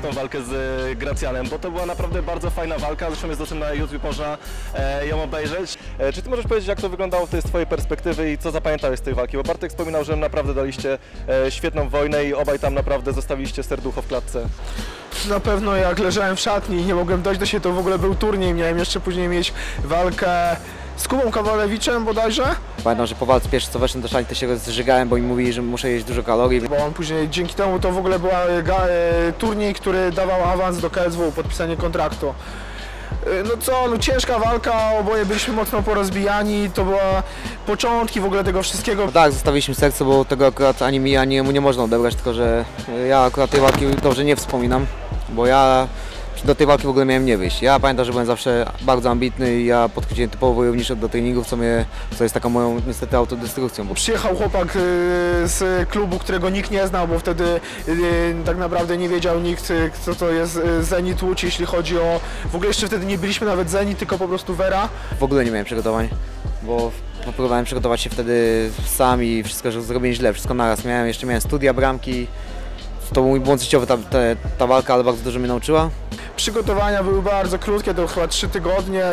tą walkę z e, Gracjanem, bo to była naprawdę bardzo fajna walka, zresztą jest dostępna na YouTube, można e, ją obejrzeć. E, czy ty możesz powiedzieć, jak to wyglądało z twojej perspektywy i co zapamiętałeś z tej walki? Bo Bartek wspominał, że naprawdę daliście świetną wojnę i obaj tam naprawdę zostawiliście serducho w klatce. Na pewno jak leżałem w szatni i nie mogłem dojść do siebie, to w ogóle był turniej. Miałem jeszcze później mieć walkę z Kubą Kawalewiczem bodajże, Pamiętam, że po walce pierwszy co weszłem do szali, to się zżygałem, bo mi mówili, że muszę jeść dużo kalorii. bo on później dzięki temu to w ogóle była e, e, turniej, który dawał awans do KSW, podpisanie kontraktu. E, No co, no ciężka walka, oboje byliśmy mocno porozbijani, to była początki w ogóle tego wszystkiego. No tak, zostawiliśmy serce, bo tego akurat ani mi, ani mu nie można odebrać, tylko że ja akurat tej walki dobrze nie wspominam, bo ja do tej walki w ogóle miałem nie wyjść. Ja pamiętam, że byłem zawsze bardzo ambitny i ja podchodziłem typowo wojowniczo do treningów, co, mnie, co jest taką moją niestety autodestrukcją. Bo Przyjechał chłopak y, z klubu, którego nikt nie znał, bo wtedy y, tak naprawdę nie wiedział nikt, y, co to jest Zenit Łódź, jeśli chodzi o... W ogóle jeszcze wtedy nie byliśmy nawet Zenit, tylko po prostu Vera. w ogóle nie miałem przygotowań, bo próbowałem przygotować się wtedy sam i wszystko że zrobiłem źle, wszystko naraz. Miałem, jeszcze miałem studia, bramki, to był mój błąd życiowy ta, ta, ta walka, ale bardzo dużo mnie nauczyła. Przygotowania były bardzo krótkie, to chyba trzy tygodnie,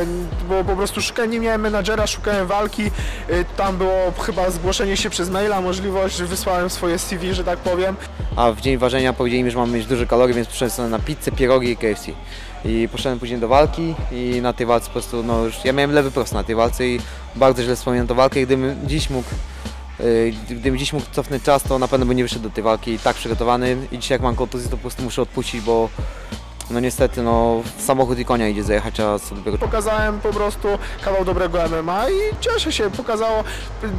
bo po prostu szukałem, nie miałem menadżera, szukałem walki. Y, Tam było chyba zgłoszenie się przez maila, możliwość, wysłałem swoje CV, że tak powiem. A w dzień ważenia powiedzieli mi, że mam mieć dużo kalorii, więc poszedłem na pizzę, pierogi i KFC. I poszedłem później do walki i na tej walce po prostu, no już, ja miałem lewy prost na tej walce i bardzo źle wspominam tę walkę gdybym dziś mógł yy, Gdybym dziś mógł cofnąć czas, to na pewno bym nie wyszedł do tej walki tak przygotowany i dzisiaj jak mam kontuzję, to po prostu muszę odpuścić, bo no niestety no samochód i konia idzie zajechać, a co dopiero Pokazałem po prostu kawał dobrego MMA i cieszę się, pokazało,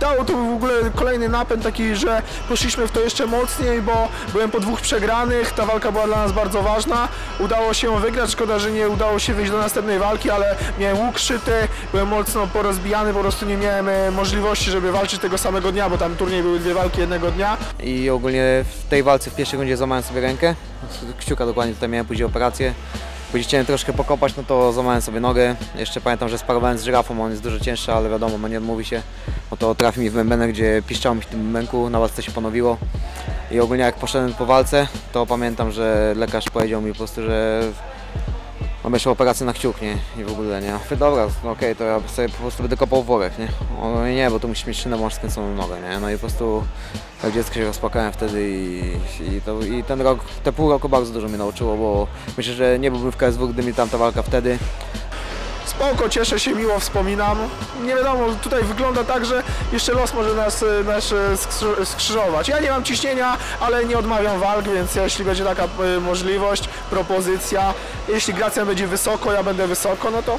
dało to w ogóle kolejny napęd taki, że poszliśmy w to jeszcze mocniej, bo byłem po dwóch przegranych, ta walka była dla nas bardzo ważna, udało się wygrać, szkoda, że nie udało się wyjść do następnej walki, ale miałem łuk szyty, byłem mocno porozbijany, po prostu nie miałem e, możliwości, żeby walczyć tego samego dnia, bo tam turniej były dwie walki jednego dnia. I ogólnie w tej walce w pierwszej rundzie złamałem sobie rękę, kciuka dokładnie, tutaj miałem później operację. Później chciałem troszkę pokopać, no to złamałem sobie nogę. Jeszcze pamiętam, że sparowałem z żyrafą, on jest dużo cięższy, ale wiadomo, no nie odmówi się. No to trafił mi w bębenek, gdzie piszczało mi w tym bębenku, na walce się ponowiło. I ogólnie jak poszedłem po walce, to pamiętam, że lekarz powiedział mi po prostu, że jeszcze operację na kciuk, nie? I w ogóle, nie? Mówię, dobra, no okej, to ja sobie po prostu będę kopał worek, nie? Nie, bo tu musisz mieć szynę, bo masz skręconą nogę, nie? No i po prostu jak dziecko się rozpłakałem wtedy i, i, to, i ten rok, te pół roku bardzo dużo mnie nauczyło, bo myślę, że nie byłbym w KSW, gdyby mi tam ta walka wtedy. Spoko, cieszę się, miło wspominam. Nie wiadomo, tutaj wygląda tak, że jeszcze los może nas, e, nas e, skrzy- skrzyżować. Ja nie mam ciśnienia, ale nie odmawiam walk, więc jeśli będzie taka e, możliwość, propozycja, jeśli Gracjan będzie wysoko, ja będę wysoko, no to